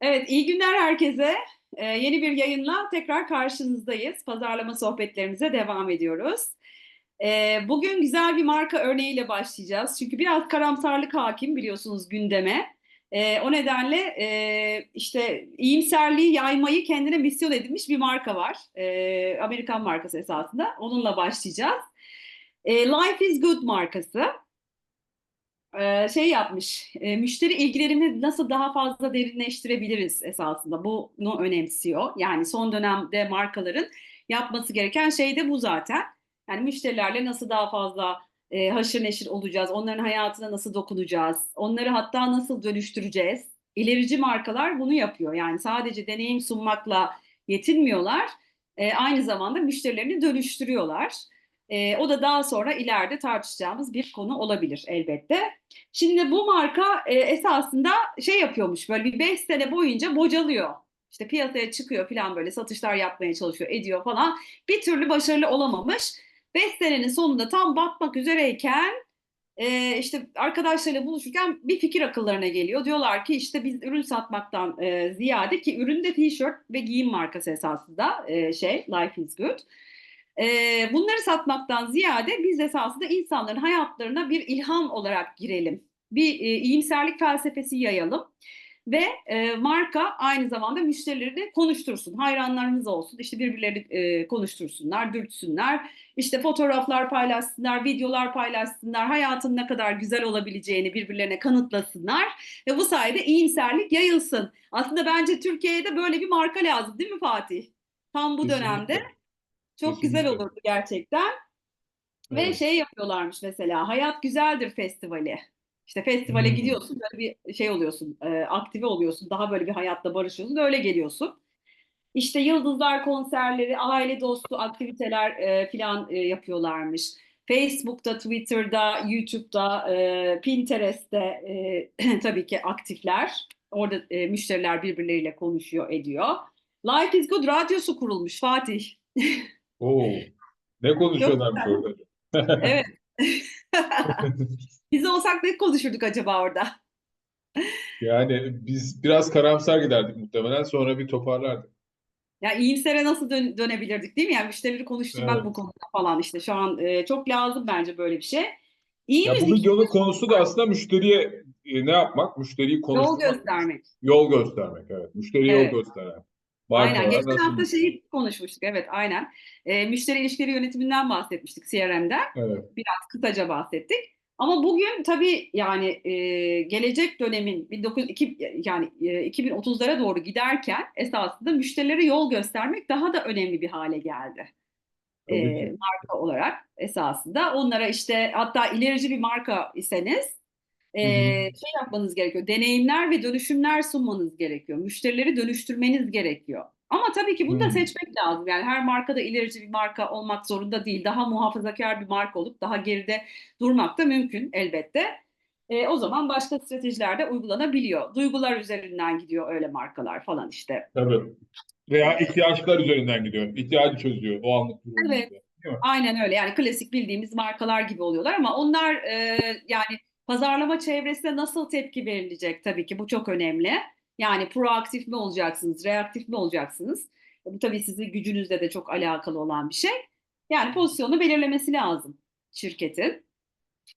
Evet, iyi günler herkese. Ee, yeni bir yayınla tekrar karşınızdayız. Pazarlama sohbetlerimize devam ediyoruz. Ee, bugün güzel bir marka örneğiyle başlayacağız. Çünkü biraz karamsarlık hakim biliyorsunuz gündeme. Ee, o nedenle e, işte iyimserliği yaymayı kendine misyon edinmiş bir marka var. Ee, Amerikan markası esasında. Onunla başlayacağız. Ee, Life is Good markası şey yapmış, e, müşteri ilgilerini nasıl daha fazla derinleştirebiliriz esasında bunu önemsiyor. Yani son dönemde markaların yapması gereken şey de bu zaten. Yani müşterilerle nasıl daha fazla e, haşır neşir olacağız, onların hayatına nasıl dokunacağız, onları hatta nasıl dönüştüreceğiz. İlerici markalar bunu yapıyor. Yani sadece deneyim sunmakla yetinmiyorlar, e, aynı zamanda müşterilerini dönüştürüyorlar. E, o da daha sonra ileride tartışacağımız bir konu olabilir elbette. Şimdi bu marka e, esasında şey yapıyormuş böyle bir 5 sene boyunca bocalıyor. İşte piyasaya çıkıyor falan böyle satışlar yapmaya çalışıyor ediyor falan. Bir türlü başarılı olamamış. 5 senenin sonunda tam batmak üzereyken e, işte arkadaşlarıyla buluşurken bir fikir akıllarına geliyor. Diyorlar ki işte biz ürün satmaktan e, ziyade ki ürün de tişört ve giyim markası esasında e, şey Life is Good. E, bunları satmaktan ziyade biz esasında insanların hayatlarına bir ilham olarak girelim. Bir e, iyimserlik felsefesi yayalım ve e, marka aynı zamanda müşterileri de konuştursun. Hayranlarımız olsun. işte birbirlerini e, konuştursunlar, dürtsünler. işte fotoğraflar paylaşsınlar, videolar paylaşsınlar. Hayatın ne kadar güzel olabileceğini birbirlerine kanıtlasınlar. Ve bu sayede iyimserlik yayılsın. Aslında bence Türkiye'de böyle bir marka lazım değil mi Fatih? Tam bu Kesinlikle. dönemde. Çok Kesinlikle. güzel olurdu gerçekten. Ve Evet. şey yapıyorlarmış mesela Hayat Güzeldir Festivali. İşte festivale Hmm. gidiyorsun böyle bir şey oluyorsun, e, aktive oluyorsun, daha böyle bir hayatla barışıyorsun, öyle geliyorsun. İşte yıldızlar konserleri, aile dostu aktiviteler e, filan e, yapıyorlarmış. Facebook'ta, Twitter'da, YouTube'da, e, Pinterest'te e, tabii ki aktifler. Orada e, müşteriler birbirleriyle konuşuyor, ediyor. Life is Good radyosu kurulmuş Fatih. Oo. Ne konuşuyorlarmış güzel. orada? Evet. Biz olsak ne konuşurduk acaba orada? Yani biz biraz karamsar giderdik muhtemelen sonra bir toparlardık. Ya iyimsere nasıl dön- dönebilirdik değil mi? Yani müşterileri konuşturmak Evet. bu konuda falan işte şu an e, çok lazım bence böyle bir şey. İyi Ya bu müzik videonun konusu da aslında müşteriye e, ne yapmak? Müşteriyi yol konuşturmak. göstermek. Yol göstermek evet. Müşteriye Evet. yol gösteren. Aynen. Geçen hafta şeyi konuşmuştuk. Evet, aynen. E, müşteri ilişkileri yönetiminden bahsetmiştik CRM'den. Evet. Biraz kısaca bahsettik. Ama bugün tabii yani e, gelecek dönemin 19 iki- yani e, 2030'lara doğru giderken esasında müşterilere yol göstermek daha da önemli bir hale geldi. E, marka olarak esasında. Onlara işte hatta ilerici bir marka iseniz e, şey yapmanız gerekiyor. Deneyimler ve dönüşümler sunmanız gerekiyor. Müşterileri dönüştürmeniz gerekiyor. Ama tabii ki bunu da seçmek lazım. Yani her marka da ilerici bir marka olmak zorunda değil. Daha muhafazakar bir marka olup daha geride durmak da mümkün elbette. E, o zaman başka stratejiler de uygulanabiliyor. Duygular üzerinden gidiyor öyle markalar falan işte. Tabii. Veya ihtiyaçlar üzerinden gidiyor. İhtiyacı çözüyor o anlık durumu. Evet. Aynen öyle. Yani klasik bildiğimiz markalar gibi oluyorlar ama onlar e, yani pazarlama çevresine nasıl tepki verilecek tabii ki bu çok önemli. Yani proaktif mi olacaksınız, reaktif mi olacaksınız? Bu tabii sizin gücünüzle de çok alakalı olan bir şey. Yani pozisyonu belirlemesi lazım şirketin.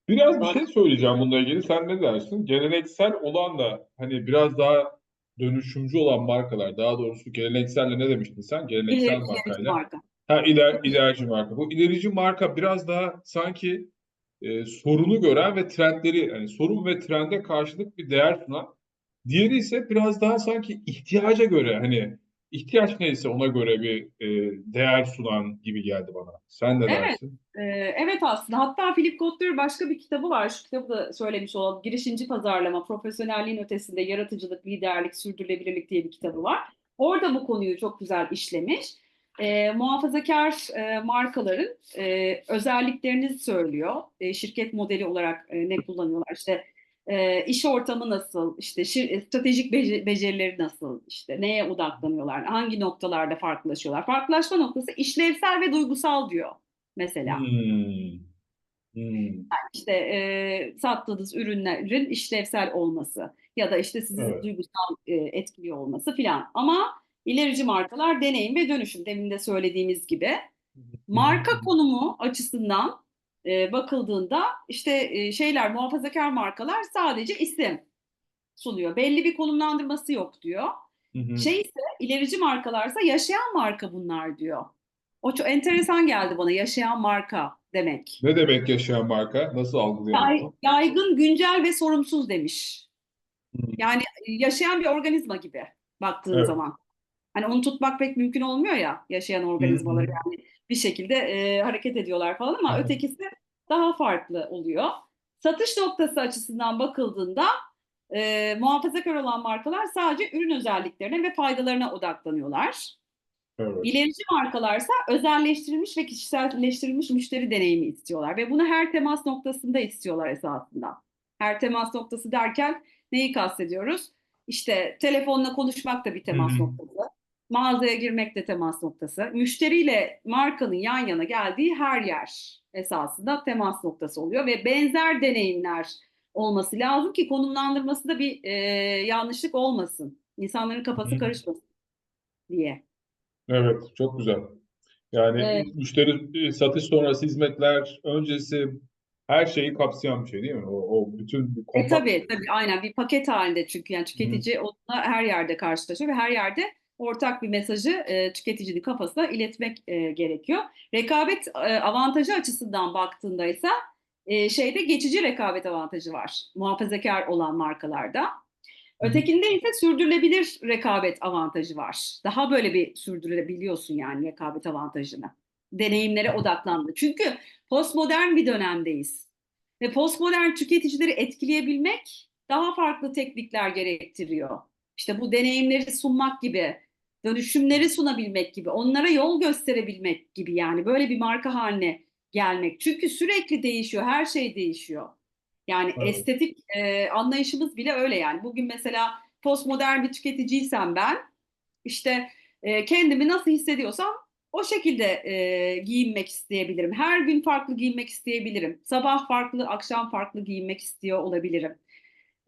Biraz bir şey söyleyeceğim bununla ilgili. Sen ne dersin? Geleneksel olan da hani biraz daha dönüşümcü olan markalar, daha doğrusu gelenekselle ne demiştin sen? Geleneksel İleri- markayla. marka. Ha iler, ilerici marka. Bu ilerici marka biraz daha sanki e, sorunu gören ve trendleri, yani sorun ve trende karşılık bir değer sunan. Diğeri ise biraz daha sanki ihtiyaca göre hani ihtiyaç neyse ona göre bir e, değer sunan gibi geldi bana. Sen ne Evet. dersin? Ee, evet aslında hatta Philip Kotler başka bir kitabı var. Şu kitabı da söylemiş olalım. Girişimci pazarlama, profesyonelliğin ötesinde yaratıcılık, liderlik, sürdürülebilirlik diye bir kitabı var. Orada bu konuyu çok güzel işlemiş. Ee, muhafazakar e, markaların e, özelliklerini söylüyor. E, şirket modeli olarak e, ne kullanıyorlar? İşte e, iş ortamı nasıl? İşte şir- stratejik bece- becerileri nasıl? İşte neye odaklanıyorlar? Hangi noktalarda farklılaşıyorlar? Farklılaşma noktası işlevsel ve duygusal diyor mesela. Hmm. Hmm, İşte e, sattığınız ürünlerin işlevsel olması ya da işte sizi evet. duygusal e, etkiliyor olması filan. Ama ilerici markalar deneyim ve dönüşüm demin de söylediğimiz gibi. Marka konumu açısından e, bakıldığında işte e, şeyler muhafazakar markalar sadece isim sunuyor. Belli bir konumlandırması yok diyor. Hı hı. Şey ise ilerici markalarsa yaşayan marka bunlar diyor. O çok enteresan geldi bana yaşayan marka demek. Ne demek yaşayan marka? Nasıl algılayalım Yay- yaygın, güncel ve sorumsuz demiş. Hı. Yani yaşayan bir organizma gibi baktığın Evet. zaman. Hani onu tutmak pek mümkün olmuyor ya yaşayan organizmaları yani bir şekilde e, hareket ediyorlar falan ama hı. ötekisi daha farklı oluyor. Satış noktası açısından bakıldığında e, muhafazakar olan markalar sadece ürün özelliklerine ve faydalarına odaklanıyorlar. Evet. İlerici markalarsa özelleştirilmiş ve kişiselleştirilmiş müşteri deneyimi istiyorlar ve bunu her temas noktasında istiyorlar esasında. Her temas noktası derken neyi kastediyoruz? İşte telefonla konuşmak da bir temas Hı hı. noktası. Mağazaya girmek de temas noktası. Müşteriyle markanın yan yana geldiği her yer esasında temas noktası oluyor ve benzer deneyimler olması lazım ki konumlandırmasında bir e, yanlışlık olmasın. İnsanların kafası Hı. karışmasın diye. Evet, çok güzel. Yani Evet. müşteri e, satış sonrası hizmetler, öncesi her şeyi kapsayan bir şey değil mi? O, o bütün bir E kompakt tabii tabii aynen bir paket halinde çünkü yani Hı. tüketici onunla her yerde karşılaşıyor ve her yerde ortak bir mesajı e, tüketicinin kafasına iletmek e, gerekiyor. Rekabet e, avantajı açısından baktığında ise e, şeyde geçici rekabet avantajı var muhafazakar olan markalarda. Ötekinde ise sürdürülebilir rekabet avantajı var. Daha böyle bir sürdürebiliyorsun yani rekabet avantajını. Deneyimlere odaklandı. Çünkü postmodern bir dönemdeyiz. Ve postmodern tüketicileri etkileyebilmek daha farklı teknikler gerektiriyor. İşte bu deneyimleri sunmak gibi, dönüşümleri sunabilmek gibi, onlara yol gösterebilmek gibi yani böyle bir marka haline gelmek. Çünkü sürekli değişiyor, her şey değişiyor. Yani Evet. estetik e, anlayışımız bile öyle yani. Bugün mesela postmodern bir tüketiciysem ben işte e, kendimi nasıl hissediyorsam o şekilde e, giyinmek isteyebilirim. Her gün farklı giyinmek isteyebilirim. Sabah farklı, akşam farklı giyinmek istiyor olabilirim.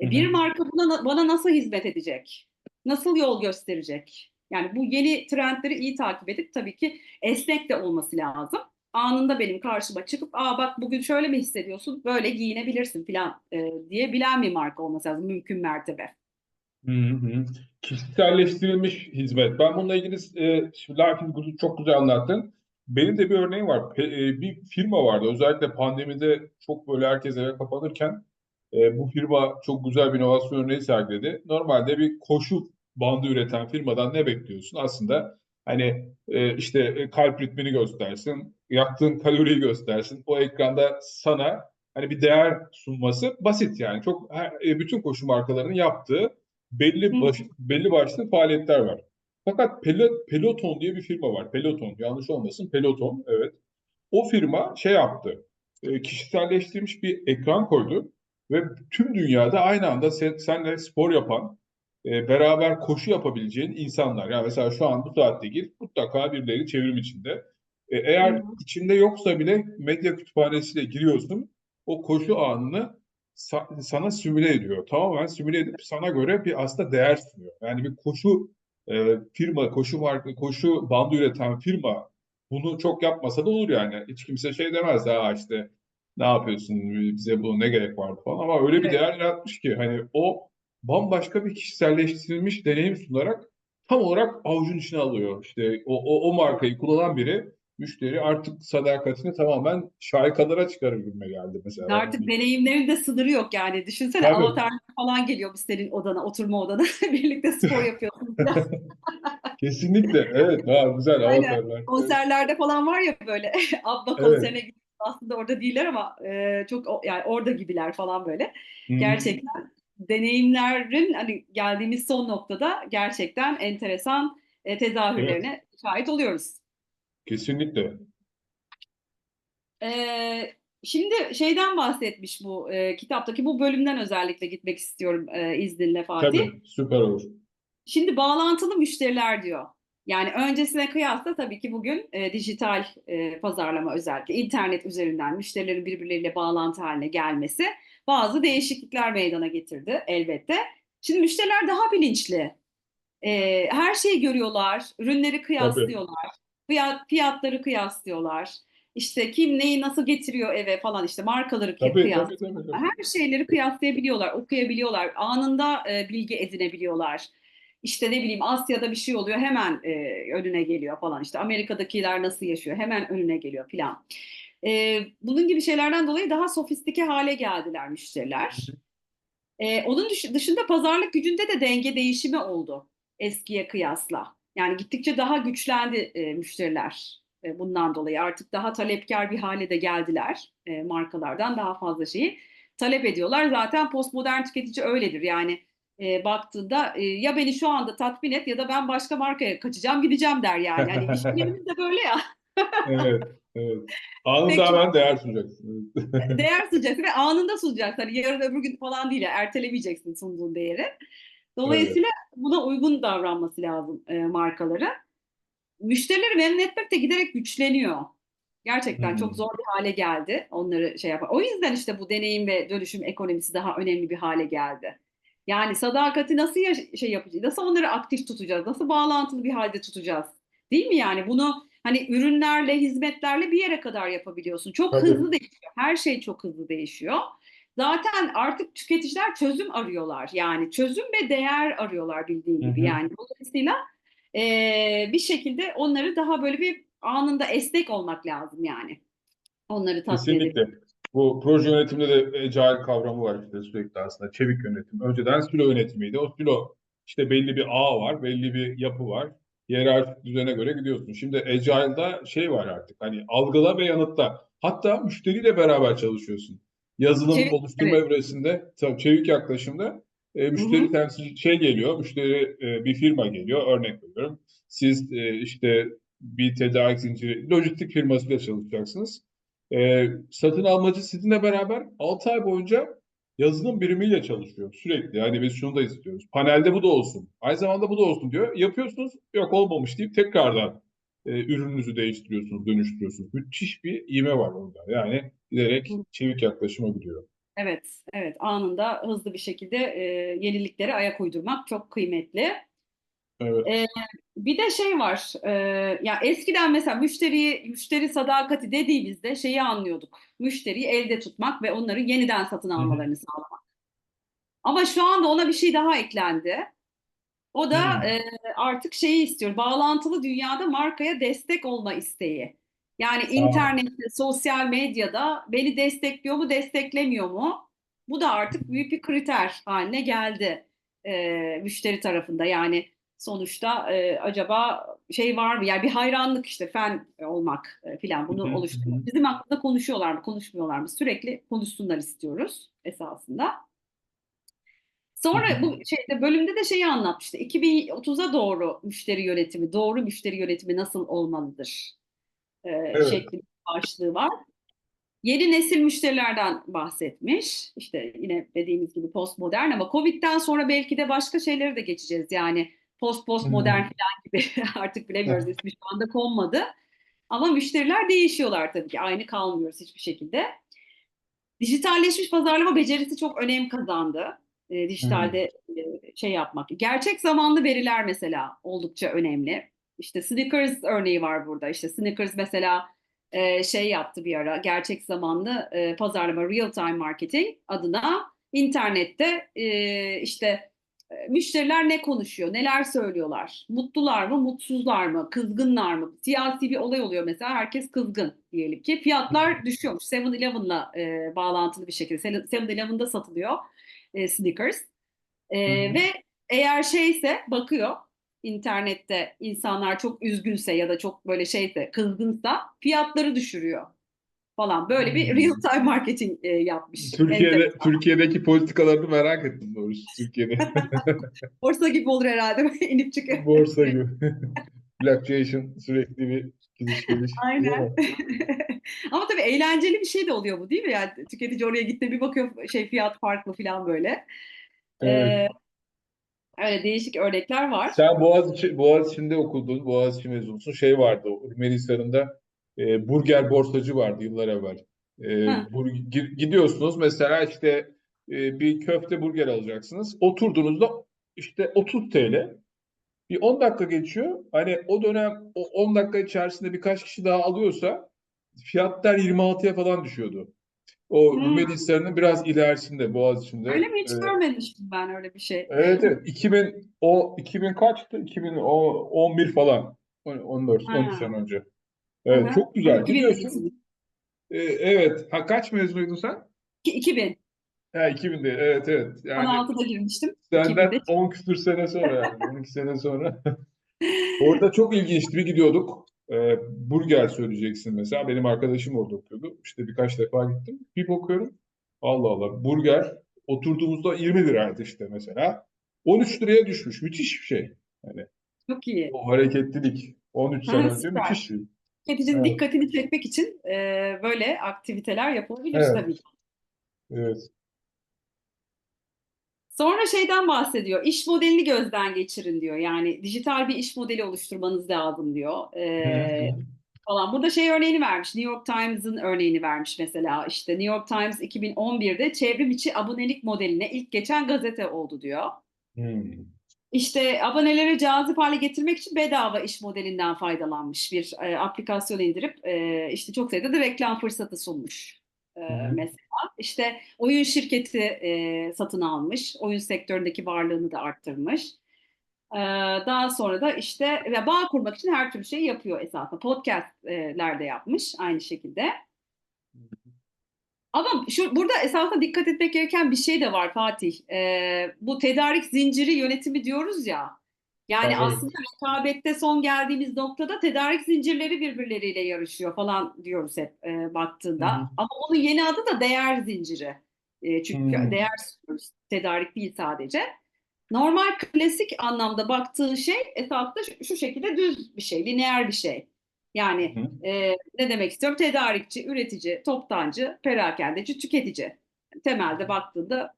E, bir marka buna, bana nasıl hizmet edecek? Nasıl yol gösterecek? Yani bu yeni trendleri iyi takip edip tabii ki esnek de olması lazım. Anında benim karşıma çıkıp aa bak bugün şöyle mi hissediyorsun? Böyle giyinebilirsin falan e, diye bilen bir marka olması lazım mümkün mertebe. Hı hı. Kişiselleştirilmiş hizmet. Ben bununla ilgili e, bunu çok güzel anlattın. Benim de bir örneğim var. Pe- e, bir firma vardı. Özellikle pandemide çok böyle herkes eve kapanırken e, bu firma çok güzel bir inovasyon örneği sergiledi. Normalde bir koşu bandı üreten firmadan ne bekliyorsun? Aslında hani e, işte e, kalp ritmini göstersin, yaktığın kaloriyi göstersin. O ekranda sana hani bir değer sunması basit yani. Çok her- e, bütün koşu markalarının yaptığı belli baş, belli başlı faaliyetler var. Fakat Pel- Peloton diye bir firma var. Peloton yanlış olmasın. Peloton evet. O firma şey yaptı. e, kişiselleştirilmiş bir ekran koydu ve tüm dünyada aynı anda sen, senle spor yapan, e, beraber koşu yapabileceğin insanlar. Yani mesela şu an bu saatte gir, mutlaka birileri çevrim içinde. E, eğer Hı. içinde yoksa bile medya kütüphanesiyle giriyorsun, o koşu anını sa- sana simüle ediyor. Tamamen simüle edip sana göre bir aslında değer sunuyor. Yani bir koşu e, firma, koşu marka, koşu bandı üreten firma bunu çok yapmasa da olur yani. Hiç kimse şey demez ha işte ne yapıyorsun bize bu ne gerek vardı falan ama öyle bir Evet. değer yaratmış ki hani o bambaşka bir kişiselleştirilmiş deneyim sunarak tam olarak avucun içine alıyor. İşte o, o, o markayı kullanan biri müşteri artık sadakatini tamamen şarkılara çıkarır gibime geldi mesela. Artık deneyimlerin de sınırı yok yani. Düşünsene Tabii. avatar falan geliyor senin odana, oturma odana. Birlikte spor yapıyorsunuz. Kesinlikle evet ha, güzel avatarlar. Evet. Konserlerde falan var ya böyle ABBA Evet. konserine gidiyor. Aslında orada değiller ama e, çok yani orada gibiler falan böyle. Hı. Gerçekten deneyimlerin hani geldiğimiz son noktada gerçekten enteresan e, tezahürlerine şahit oluyoruz. Kesinlikle. Ee, şimdi şeyden bahsetmiş bu e, kitaptaki bu bölümden özellikle gitmek istiyorum e, izninle Fatih. Tabii süper olur. Şimdi bağlantılı müşteriler diyor. Yani öncesine kıyasla tabii ki bugün e, dijital e, pazarlama özellikle internet üzerinden müşterilerin birbirleriyle bağlantı haline gelmesi bazı değişiklikler meydana getirdi elbette. Şimdi müşteriler daha bilinçli. E, her şeyi görüyorlar, ürünleri kıyaslıyorlar, fiyat, fiyatları kıyaslıyorlar. İşte kim neyi nasıl getiriyor eve falan işte markaları Tabii, kıyaslıyorlar. tabii, tabii, tabii. Her şeyleri kıyaslayabiliyorlar, okuyabiliyorlar, anında e, bilgi edinebiliyorlar. İşte ne bileyim Asya'da bir şey oluyor hemen e, önüne geliyor falan işte Amerika'dakiler nasıl yaşıyor hemen önüne geliyor filan. E, bunun gibi şeylerden dolayı daha sofistike hale geldiler müşteriler. E, onun dış- dışında pazarlık gücünde de denge değişimi oldu eskiye kıyasla. Yani gittikçe daha güçlendi e, müşteriler e, bundan dolayı artık daha talepkar bir hale de geldiler e, markalardan daha fazla şeyi talep ediyorlar. Zaten postmodern tüketici öyledir yani e, baktığında e, ya beni şu anda tatmin et ya da ben başka markaya kaçacağım gideceğim der yani. Hani işlerimiz de böyle ya. Evet, evet. Anında hemen değer sunacaksın. Evet. Değer sunacaksın ve anında sunacaksın. Hani yarın öbür gün falan değil. Ertelemeyeceksin sunduğun değeri. Dolayısıyla buna uygun davranması lazım e, markaları. Müşterileri memnun etmek de giderek güçleniyor. Gerçekten Hmm. çok zor bir hale geldi onları şey yapar. O yüzden işte bu deneyim ve dönüşüm ekonomisi daha önemli bir hale geldi. Yani sadakati nasıl yaş- şey yapacağız? Nasıl onları aktif tutacağız? Nasıl bağlantılı bir halde tutacağız? Değil mi yani? Bunu hani ürünlerle, hizmetlerle bir yere kadar yapabiliyorsun. Çok Tabii. hızlı değişiyor. Her şey çok hızlı değişiyor. Zaten artık tüketiciler çözüm arıyorlar. Yani çözüm ve değer arıyorlar bildiğin gibi. hı. Yani dolayısıyla eee, bir şekilde onları daha böyle bir anında esnek olmak lazım yani. Onları tatmin. Kesinlikle. Bu proje yönetiminde de agile kavramı var işte sürekli aslında. Çevik yönetim. Önceden silo yönetimiydi. O silo işte belli bir ağ var, belli bir yapı var. Hiyerarşik düzene göre gidiyorsun. Şimdi agile'da şey var artık hani algıla ve yanıtla. Hatta müşteriyle beraber çalışıyorsun. Yazılım Çevik, oluşturma evet. evresinde, tabii çevik yaklaşımda e, müşteri Hı hı. temsilci şey geliyor, müşteri e, bir firma geliyor, örnek veriyorum. Siz e, işte bir tedarik zinciri, lojistik firmasıyla çalışacaksınız. E, satın almacı sizinle beraber 6 ay boyunca yazılım birimiyle çalışıyor sürekli. Yani biz şunu da istiyoruz. Panelde bu da olsun. Aynı zamanda bu da olsun diyor. Yapıyorsunuz, yok olmamış deyip tekrardan e, ürününüzü değiştiriyorsunuz, dönüştürüyorsunuz. Müthiş bir ivme var orada. Yani giderek çevik yaklaşıma gidiyor. Evet, evet. Anında hızlı bir şekilde e, yeniliklere ayak uydurmak çok kıymetli. Evet. E, bir de şey var. e, ya eskiden mesela müşteriyi müşteri sadakati dediğimizde şeyi anlıyorduk. Müşteriyi elde tutmak ve onları yeniden satın almalarını sağlamak. Ama şu anda ona bir şey daha eklendi. O da e, artık şeyi istiyor. Bağlantılı dünyada markaya destek olma isteği. Yani Aa, internette, sosyal medyada beni destekliyor mu, desteklemiyor mu? Bu da artık büyük bir kriter haline geldi e, müşteri tarafında. Yani sonuçta e, acaba şey var mı? Yani bir hayranlık işte fan olmak e, filan bunu hı. Bizim hakkında konuşuyorlar mı, konuşmuyorlar mı? Sürekli konuşsunlar istiyoruz esasında. Sonra bu şeyde bölümde de şeyi anlatmıştı. 2030'a doğru müşteri yönetimi, doğru müşteri yönetimi nasıl olmalıdır e, Evet. şeklinde başlığı var. Yeni nesil müşterilerden bahsetmiş. İşte yine dediğimiz gibi postmodern ama Covid'den sonra belki de başka şeyleri de geçeceğiz. Yani post postmodern Hmm. falan gibi artık bilemiyoruz ismi şu anda konmadı. Ama müşteriler değişiyorlar tabii ki. Aynı kalmıyoruz hiçbir şekilde. Dijitalleşmiş pazarlama becerisi çok önem kazandı. E, Hmm. dijitalde e, şey yapmak. Gerçek zamanlı veriler mesela oldukça önemli. İşte Snickers örneği var burada. İşte Snickers mesela e, şey yaptı bir ara. Gerçek zamanlı e, pazarlama, real time marketing adına internette e, işte müşteriler ne konuşuyor, neler söylüyorlar, mutlular mı, mutsuzlar mı, kızgınlar mı? Siyasi bir olay oluyor mesela, herkes kızgın diyelim ki. Fiyatlar düşüyormuş. 7-Eleven'la e, bağlantılı bir şekilde. 7-Eleven'da satılıyor e, Snickers. E, ve eğer şeyse bakıyor internette insanlar çok üzgünse ya da çok böyle şeyse kızgınsa fiyatları düşürüyor falan. Böyle bir real Hmm. time marketing e, yapmış. Türkiye'de Enteresan. Türkiye'deki politikalarını merak ettim doğrusu Türkiye'de. Borsa gibi olur herhalde inip çıkıyor. Borsa gibi. Fluctuation sürekli bir gidiş geliş Aynen. Ama tabii eğlenceli bir şey de oluyor bu değil mi? Yani tüketici oraya gitti bir bakıyor şey fiyat farklı falan böyle. Evet. Ee, Öyle değişik örnekler var. Sen Boğaziçi, Boğaziçi'nde okudun, Boğaziçi mezunusun. Şey vardı, o Ermenistan'da e, burger borsacı vardı yıllar evvel. E, bur- gi- gidiyorsunuz mesela işte e, bir köfte burger alacaksınız. Oturduğunuzda işte 30 TL. Bir 10 dakika geçiyor. Hani o dönem o 10 dakika içerisinde birkaç kişi daha alıyorsa fiyatlar 26'ya falan düşüyordu. O Hmm. Ermenistan'ın biraz ilerisinde Boğaziçi'nde. Öyle mi? Hiç E, görmemiştim ben öyle bir şey. Evet evet 2000 o 2000 kaçtı? 2011 falan. 14 Ha. 13 sene önce. Evet Aha. çok güzel. 2000 Gidiyorsun. mezunu. Ee, evet. Ha kaç mezunuydun sen? İki- 2000. Ha 2000'de. Evet evet. Yani 16'da girmiştim. senden 2000'de. 10 küsur sene sonra yani 12 sene sonra. Orada çok ilginçti. Bir gidiyorduk. Ee, burger söyleyeceksin mesela. Benim arkadaşım orada okuyordu. İşte birkaç defa gittim. Bir bakıyorum. Allah Allah. Burger oturduğumuzda 20 liraydı işte mesela. 13 liraya düşmüş. Müthiş bir şey. Yani Çok iyi. o hareketlilik 13 Ha, sene önce müthiş. Tüketicinin Evet. dikkatini çekmek için e, böyle aktiviteler yapılabilir Evet. tabii. Evet. Sonra şeyden bahsediyor. İş modelini gözden geçirin diyor. Yani dijital bir iş modeli oluşturmanız lazım diyor. Ee, falan. Burada şey örneğini vermiş. New York Times'ın örneğini vermiş mesela. İşte New York Times 2011'de çevrim içi abonelik modeline ilk geçen gazete oldu diyor. Hmm. İşte abonelere cazip hale getirmek için bedava iş modelinden faydalanmış bir e, aplikasyon indirip e, işte çok sayıda da reklam fırsatı sunmuş e, hı. mesela. İşte oyun şirketi e, satın almış, oyun sektöründeki varlığını da arttırmış. E, daha sonra da işte ve bağ kurmak için her türlü şeyi yapıyor esasında. Podcast'ler de yapmış aynı şekilde. Ama şu burada esasında dikkat etmek gereken bir şey de var Fatih. Ee, bu tedarik zinciri yönetimi diyoruz ya. Yani Evet. aslında rekabette son geldiğimiz noktada tedarik zincirleri birbirleriyle yarışıyor falan diyoruz hep e, baktığında. Hı hı. Ama onun yeni adı da değer zinciri. E, çünkü Hmm. değer. Tedarik değil sadece. Normal klasik anlamda baktığın şey esasında şu, şu şekilde düz bir şey, lineer bir şey. Yani Hı. e, ne demek istiyorum? Tedarikçi, üretici, toptancı, perakendeci, tüketici. Temelde baktığında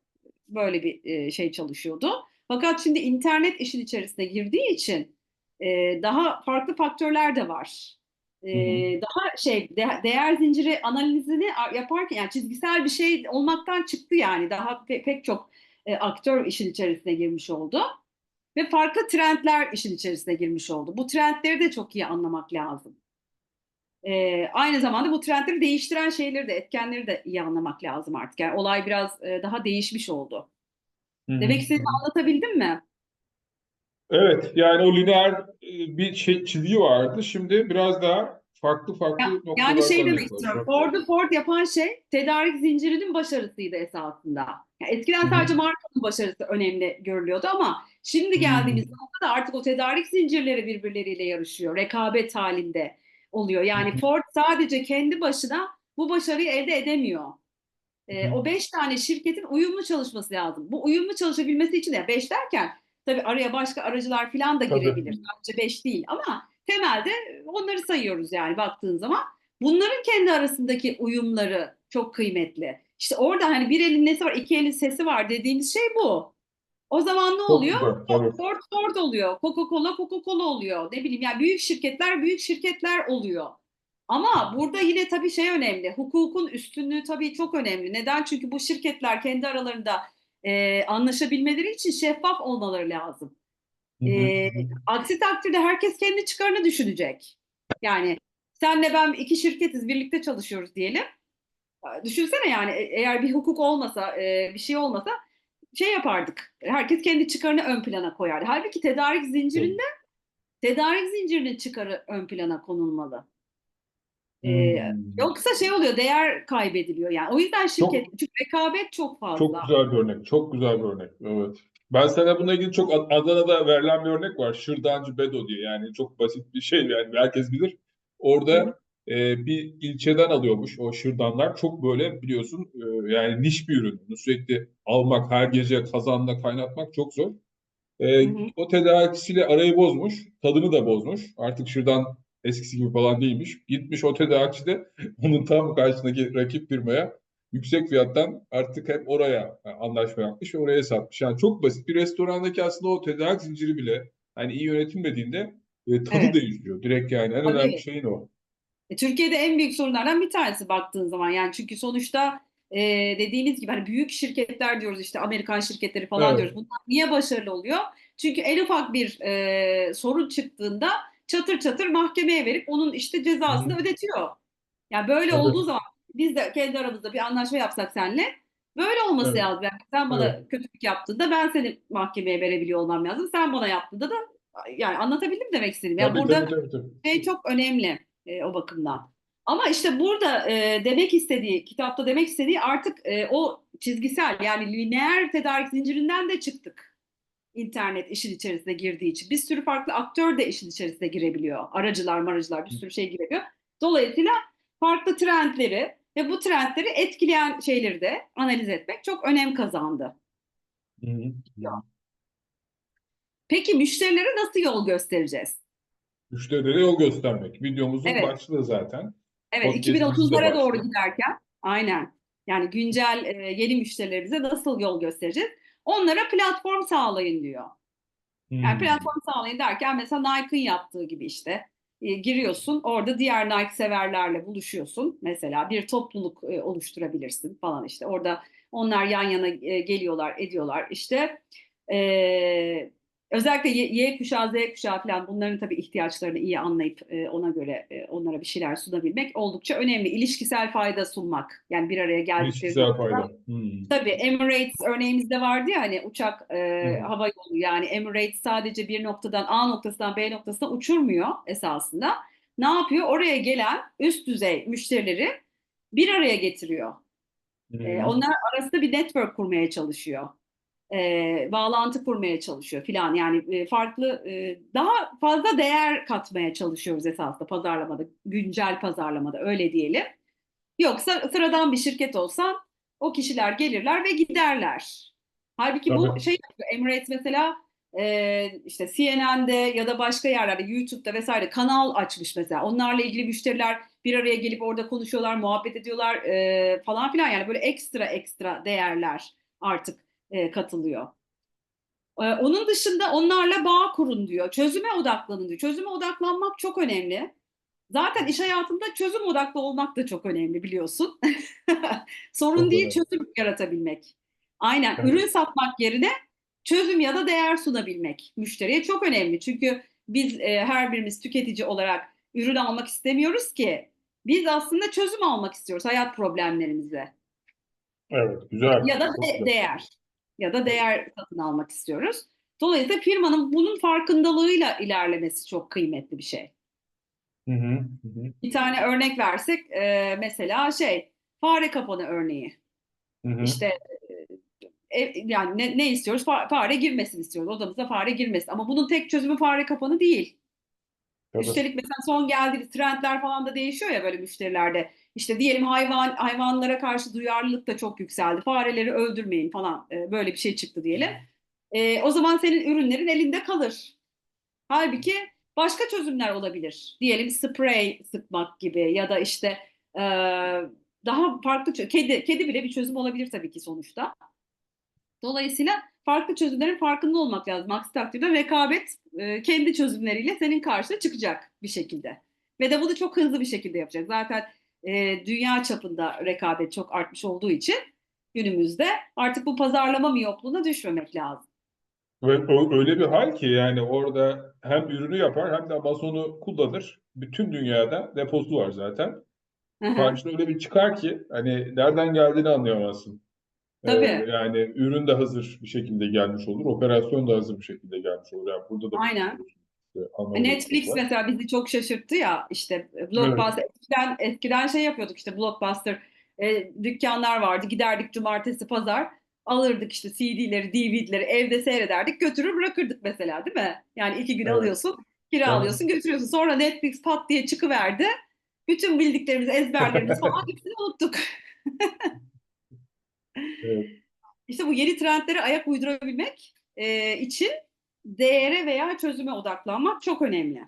böyle bir e, şey çalışıyordu. Fakat şimdi internet işin içerisine girdiği için e, daha farklı faktörler de var. E, Hı hı. daha şey de- değer zinciri analizini yaparken yani çizgisel bir şey olmaktan çıktı yani daha pe- pek çok e, aktör işin içerisine girmiş oldu ve farklı trendler işin içerisine girmiş oldu. Bu trendleri de çok iyi anlamak lazım. Ee, aynı zamanda bu trendleri değiştiren şeyleri de, etkenleri de iyi anlamak lazım artık. Yani olay biraz e, daha değişmiş oldu. Hı hı. Demek istediğimi anlatabildim mi? Evet, yani o lineer e, bir şey, çizgi vardı. Şimdi biraz daha farklı farklı Ya- noktalardan yani şey demek istiyorum. Ford'u Ford yapan şey tedarik zincirinin başarısıydı esasında. Yani eskiden Hı hı. sadece markanın başarısı önemli görülüyordu ama şimdi geldiğimiz noktada artık o tedarik zincirleri birbirleriyle yarışıyor. Rekabet halinde oluyor. Yani. Ford sadece kendi başına bu başarıyı elde edemiyor. Hı. o beş tane şirketin uyumlu çalışması lazım. Bu uyumlu çalışabilmesi için de beş derken tabii araya başka aracılar falan da Tabii. girebilir. Sadece beş değil ama temelde onları sayıyoruz yani baktığın zaman. Bunların kendi arasındaki uyumları çok kıymetli. İşte orada hani bir elin nesi var, iki elin sesi var dediğimiz şey bu. O zaman ne oluyor? tabii. Ford Ford oluyor, Coca-Cola Coca-Cola oluyor. Ne bileyim yani büyük şirketler büyük şirketler oluyor. Ama burada yine tabii şey önemli. Hukukun üstünlüğü tabii çok önemli. Neden? Çünkü bu şirketler kendi aralarında e, anlaşabilmeleri için şeffaf olmaları lazım. Hı hı. E, aksi takdirde herkes kendi çıkarını düşünecek. Yani senle ben iki şirketiz birlikte çalışıyoruz diyelim. Düşünsene yani e- eğer bir hukuk olmasa, e, bir şey olmasa şey yapardık. Herkes kendi çıkarını ön plana koyardı. Halbuki tedarik zincirinde tedarik zincirinin çıkarı ön plana konulmalı. Ee, Hmm. yoksa şey oluyor, değer kaybediliyor yani. O yüzden şirket, çünkü rekabet çok fazla. Çok güzel bir örnek. Çok güzel bir örnek. Evet. Ben sana bununla ilgili çok Ad- Adana'da verilen bir örnek var. Şırdancı Bedo diye. Yani çok basit bir şey. Yani herkes bilir. Orada e, bir ilçeden alıyormuş o şırdanlar. Çok böyle biliyorsun e, yani niş bir ürün. Bunu sürekli almak, her gece kazanla kaynatmak çok zor. E, Hı hı. o tedarikçisiyle arayı bozmuş. Tadını da bozmuş. Artık şırdan eskisi gibi falan değilmiş. Gitmiş o tedarikçi de onun tam karşısındaki rakip firmaya yüksek fiyattan artık hep oraya e, anlaşma yapmış ve oraya satmış. Yani çok basit. Bir restorandaki aslında o tedarik zinciri bile hani iyi yönetilmediğinde e, tadı Evet. değişiyor. Direkt yani en Tabii. önemli şeyin o. E, Türkiye'de en büyük sorunlardan bir tanesi baktığın zaman yani çünkü sonuçta e, dediğimiz gibi hani büyük şirketler diyoruz işte Amerikan şirketleri falan Evet. diyoruz. Bunlar niye başarılı oluyor? Çünkü en ufak bir e, sorun çıktığında çatır çatır mahkemeye verip onun işte cezasını Hı ödetiyor. Yani böyle Tabii. olduğu zaman biz de kendi aramızda bir anlaşma yapsak seninle böyle olması Evet. lazım. Yani sen bana Evet. kötülük yaptığında ben seni mahkemeye verebiliyor olmam lazım. Sen bana yaptığında da yani anlatabildim demek istedim. Yani Tabii burada tabii tabii tabii. şey çok önemli e, o bakımdan. Ama işte burada e, demek istediği, kitapta demek istediği artık e, o çizgisel yani lineer tedarik zincirinden de çıktık. İnternet işin içerisine girdiği için. Bir sürü farklı aktör de işin içerisine girebiliyor. Aracılar, maracılar bir sürü şey girebiliyor. Dolayısıyla farklı trendleri ve bu trendleri etkileyen şeyleri de analiz etmek çok önem kazandı. Hı hı. Peki müşterilere nasıl yol göstereceğiz? Müşterilere yol göstermek. Videomuzun Evet. başlığı zaten. Evet, Podcast'imizin de 2030'lara doğru giderken aynen. Yani güncel e, yeni müşterilerimize nasıl yol göstereceğiz? Onlara platform sağlayın diyor. Yani Hmm. platform sağlayın derken mesela Nike'ın yaptığı gibi işte e, giriyorsun orada diğer Nike severlerle buluşuyorsun. Mesela bir topluluk e, oluşturabilirsin falan işte. Orada onlar yan yana e, geliyorlar, ediyorlar. İşte e, özellikle Y, Y kuşağı, Z kuşağı falan bunların tabii ihtiyaçlarını iyi anlayıp e, ona göre e, onlara bir şeyler sunabilmek oldukça önemli. İlişkisel fayda sunmak. Yani bir araya geldikleri İlişkisel fayda. Hmm. Tabii Emirates örneğimizde vardı ya hani uçak e, Hı. hava yolu yani Emirates sadece bir noktadan A noktasından B noktasına uçurmuyor esasında. Ne yapıyor? Oraya gelen üst düzey müşterileri bir araya getiriyor. E, Hmm. onlar arasında bir network kurmaya çalışıyor. E, bağlantı kurmaya çalışıyor filan. Yani e, farklı e, daha fazla değer katmaya çalışıyoruz esasında pazarlamada, güncel pazarlamada öyle diyelim. Yoksa sıradan bir şirket olsan o kişiler gelirler ve giderler. Halbuki bu Tabii. şey yapıyor, Emirates mesela e, işte CNN'de ya da başka yerlerde YouTube'da vesaire kanal açmış mesela. Onlarla ilgili müşteriler bir araya gelip orada konuşuyorlar, muhabbet ediyorlar e, falan filan. Yani böyle ekstra ekstra değerler artık e, katılıyor. E, onun dışında onlarla bağ kurun diyor. Çözüme odaklanın diyor. Çözüme odaklanmak çok önemli. Zaten iş hayatında çözüm odaklı olmak da çok önemli biliyorsun. Sorun Çok değil önemli. çözüm yaratabilmek. Aynen Evet. ürün satmak yerine çözüm ya da değer sunabilmek müşteriye çok önemli. Çünkü biz e, her birimiz tüketici olarak ürün almak istemiyoruz ki. Biz aslında çözüm almak istiyoruz hayat problemlerimize. Evet, güzel. Ya da de- değer. Ya da değer satın almak istiyoruz. Dolayısıyla firmanın bunun farkındalığıyla ilerlemesi çok kıymetli bir şey. Hı hı, hı Bir tane örnek versek e, mesela şey fare kapanı örneği. hı hı. İşte e, e, yani ne, ne istiyoruz? Fa- Fare girmesin istiyoruz. Odamıza fare girmesin. Ama bunun tek çözümü fare kapanı değil. Tabii. Üstelik mesela son geldiği trendler falan da değişiyor ya böyle müşterilerde. İşte diyelim hayvan hayvanlara karşı duyarlılık da çok yükseldi. Fareleri öldürmeyin falan e, böyle bir şey çıktı diyelim. E, o zaman senin ürünlerin elinde kalır. Halbuki başka çözümler olabilir. Diyelim sprey sıkmak gibi ya da işte e, daha farklı kedi kedi bile bir çözüm olabilir tabii ki sonuçta. Dolayısıyla farklı çözümlerin farkında olmak lazım. Aksi takdirde rekabet e, kendi çözümleriyle senin karşına çıkacak bir şekilde. Ve de bunu çok hızlı bir şekilde yapacak. Zaten e, dünya çapında rekabet çok artmış olduğu için günümüzde artık bu pazarlama miyopluğuna düşmemek lazım. Ve o- öyle bir hal ki yani orada hem ürünü yapar hem de Amazon'u kullanır. Bütün dünyada deposu var zaten. Karşına öyle bir çıkar ki hani nereden geldiğini anlayamazsın. Ee, Tabii. yani ürün de hazır bir şekilde gelmiş olur. Operasyon da hazır bir şekilde gelmiş olur. Yani burada da Aynen. bir Netflix var. mesela bizi çok şaşırttı ya işte Blockbuster eskiden, eskiden şey yapıyorduk işte Blockbuster e, dükkanlar vardı giderdik cumartesi pazar alırdık işte CD'leri DVD'leri evde seyrederdik götürür bırakırdık mesela değil mi? Yani iki gün Evet. alıyorsun kiralıyorsun götürüyorsun sonra Netflix pat diye çıkıverdi bütün bildiklerimiz ezberlerimiz falan hepsini unuttuk. Evet. İşte bu yeni trendlere ayak uydurabilmek e, için değere veya çözüme odaklanmak çok önemli.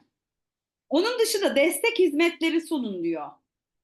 Onun dışında destek hizmetleri sunun diyor.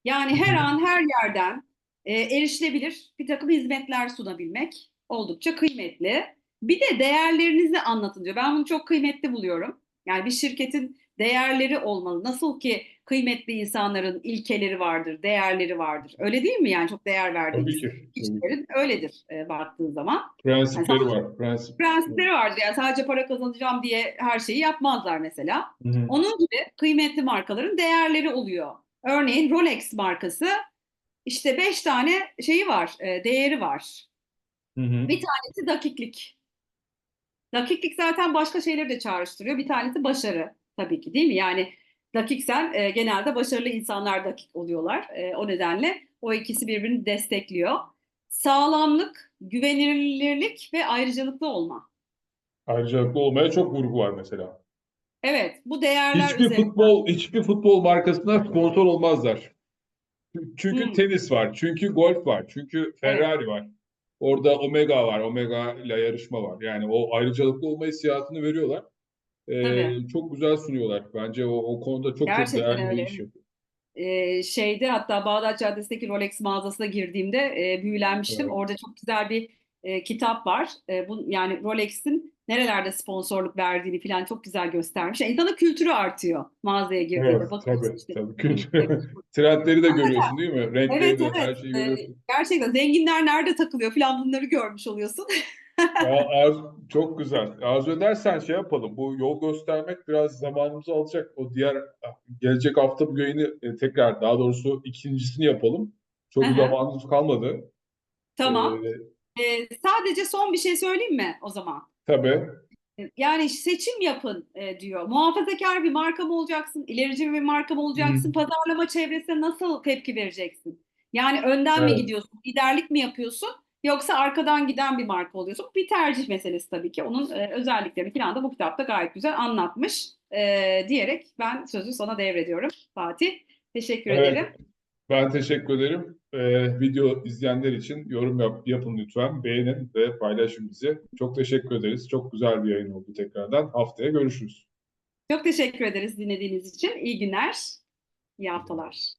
Yani her an her yerden e, erişilebilir bir takım hizmetler sunabilmek oldukça kıymetli. Bir de değerlerinizi anlatın diyor. Ben bunu çok kıymetli buluyorum. Yani bir şirketin değerleri olmalı. Nasıl ki kıymetli insanların ilkeleri vardır, değerleri vardır. Öyle değil mi? Yani çok değer verdiğimiz kişilerin öyledir e, baktığın zaman. Prensipleri var. Prensip. Prensipleri vardır. Yani sadece para kazanacağım diye her şeyi yapmazlar mesela. Hı hı. Onun gibi kıymetli markaların değerleri oluyor. Örneğin Rolex markası işte beş tane şeyi var, e, değeri var. Hı hı. Bir tanesi dakiklik. Dakiklik zaten başka şeyleri de çağrıştırıyor. Bir tanesi başarı tabii ki değil mi? Yani dakiksel e, genelde başarılı insanlar dakik oluyorlar. E, o nedenle o ikisi birbirini destekliyor. Sağlamlık, güvenilirlik ve ayrıcalıklı olma. Ayrıcalıklı olmaya çok vurgu var mesela. Evet, bu değerler Hiçbir üzerine. futbol hiçbir futbol markasına sponsor olmazlar. Çünkü Hmm. tenis var, çünkü golf var, çünkü Ferrari var. Orada Omega var, Omega ile yarışma var. Yani o ayrıcalıklı olma hissiyatını veriyorlar. Ee, Tabii. çok güzel sunuyorlar. Bence o, o konuda çok çok Gerçekten değerli bir öyle. iş yapıyor. Ee, şeyde hatta Bağdat Caddesi'ndeki Rolex mağazasına girdiğimde e, büyülenmiştim. Evet. Orada çok güzel bir e, kitap var. E, bu, yani Rolex'in nerelerde sponsorluk verdiğini falan çok güzel göstermiş. Yani İnsanın kültürü artıyor mağazaya girdiğinde. Evet, Bakıyorsun tabii, işte. tabii. Kültür- Trendleri de görüyorsun değil mi? Renkleri Evet, de, evet. her şeyi Ee, görüyorsun. gerçekten zenginler nerede takılıyor falan bunları görmüş oluyorsun. Ya, Arzu, çok güzel. Arzu edersen şey yapalım. Bu yol göstermek biraz zamanımızı alacak. O diğer gelecek hafta bu yayını e, tekrar daha doğrusu ikincisini yapalım. Çok Hı hı. zamanımız kalmadı. Tamam. Ee, Ee, sadece son bir şey söyleyeyim mi o zaman? tabii. Yani seçim yapın e, diyor. Muhafazakar bir marka mı olacaksın? ilerici bir marka mı olacaksın? Pazarlama çevresine nasıl tepki vereceksin? Yani önden mi Evet. gidiyorsun? Liderlik mi yapıyorsun? Yoksa arkadan giden bir marka oluyorsun? Bir tercih meselesi tabii ki. Onun e, özelliklerini falan da bu kitapta gayet güzel anlatmış e, diyerek ben sözü sana devrediyorum Fatih. Teşekkür Evet. ederim. Ben teşekkür ederim. Ee, video izleyenler için yorum yap- yapın lütfen. Beğenin ve paylaşın bizi. Çok teşekkür ederiz. Çok güzel bir yayın oldu tekrardan. Haftaya görüşürüz. Çok teşekkür ederiz dinlediğiniz için. İyi günler, iyi haftalar.